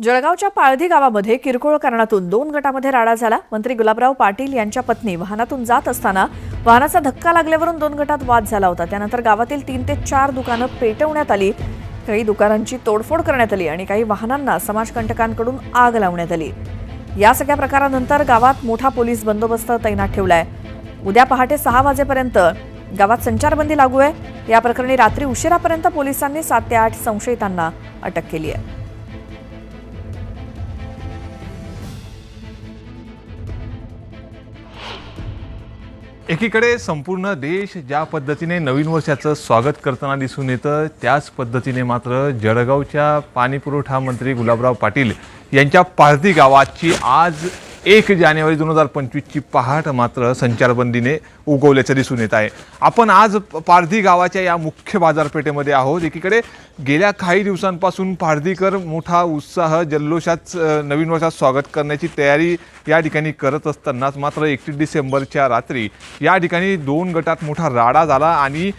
जळगावच्या पाळधी गावामध्ये किरकोळ कारणातून दोन गटामध्ये राडा झाला. मंत्री गुलाबराव पाटील यांच्या पत्नी वाहनातून जात असताना वाहनाचा धक्का लागल्यावरून दोन गटात वाद झाला होता. त्यानंतर गावातील तीन ते चार दुकानं पेटवण्यात आली. काही दुकानांची तोडफोड करण्यात आली आणि काही वाहनांना समाजकंटकांकडून आग लावण्यात आली. या सगळ्या प्रकारानंतर गावात मोठा पोलीस बंदोबस्त तैनात ठेवलाय. उद्या पहाटे सहा वाजेपर्यंत गावात संचारबंदी लागू आहे. या प्रकरणी रात्री उशिरापर्यंत पोलिसांनी सात ते आठ संशयितांना अटक केली आहे. एकीकडे संपूर्ण देश ज्या पद्धतीने नवीन वर्षाचं स्वागत करताना दिसून येतं त्याच पद्धतीने मात्र जळगावच्या पाणीपुरवठा मंत्री गुलाबराव पाटील यांच्या पारधी गावाची आज एक जानेवारी दोन हजार पंचवीसची पहाट मात्र संचारबंदीने उगवल्याचं दिसून येत आहे. आपण आज पारधी गावाच्या या मुख्य बाजारपेठेमध्ये आहोत. एकीकडे गेल्या काही दिवसांपासून पारधीकर मोठा उत्साह जल्लोषात नवीन वर्षात स्वागत करण्याची तयारी या ठिकाणी करत असतानाच मात्र एकतीस डिसेंबरच्या रात्री या ठिकाणी दोन गटात मोठा राडा झाला आणि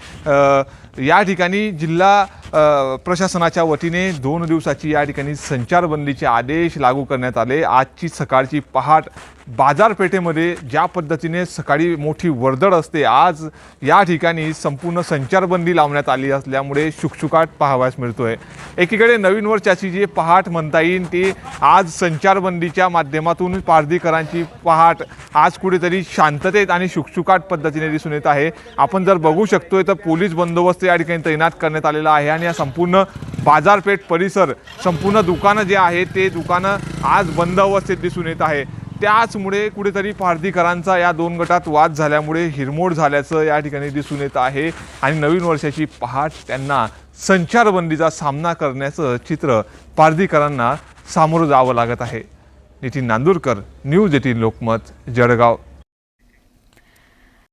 या ठिकाणी जिल्हा प्रशासनाच्या वतीने दोन दिवसाची या ठिकाणी संचारबंदीचे आदेश लागू करण्यात आले. आजची सकाळची पहाट बाजारपेठेमध्ये ज्या पद्धतीने सकाळी मोठी वर्दळ असते आज या ठिकाणी संपूर्ण संचारबंदी लावण्यात आली असल्यामुळे शुकशुकाट पाहावयास मिळतो आहे एकीकडे नवीन वर्षाची जी पहाट म्हणता येईल ती आज संचारबंदीच्या माध्यमातून पारधीकरांची पहाट आज कुठेतरी शांततेत आणि शुकशुकाट पद्धतीने दिसून येत आहे. आपण जर बघू शकतोय तर पोलीस बंदोबस्त या ठिकाणी तैनात करण्यात आलेला आहे आणि या संपूर्ण बाजारपेठ परिसर संपूर्ण दुकानं जे आहेत ते दुकानं आज बंद अवस्थेत दिसून येत आहे. त्याचमुळे कुठेतरी पारधीकरांचा या दोन गटात वाद झाल्यामुळे हिरमोड झाल्याचं या ठिकाणी दिसून येत आहे आणि नवीन वर्षाची पहाट त्यांना संचारबंदीचा सामना करण्याचं चित्र पारधीकरांना सामोरं जावं लागत आहे. Nitin Nandurkar news eighteen Lokmat Jalgaon.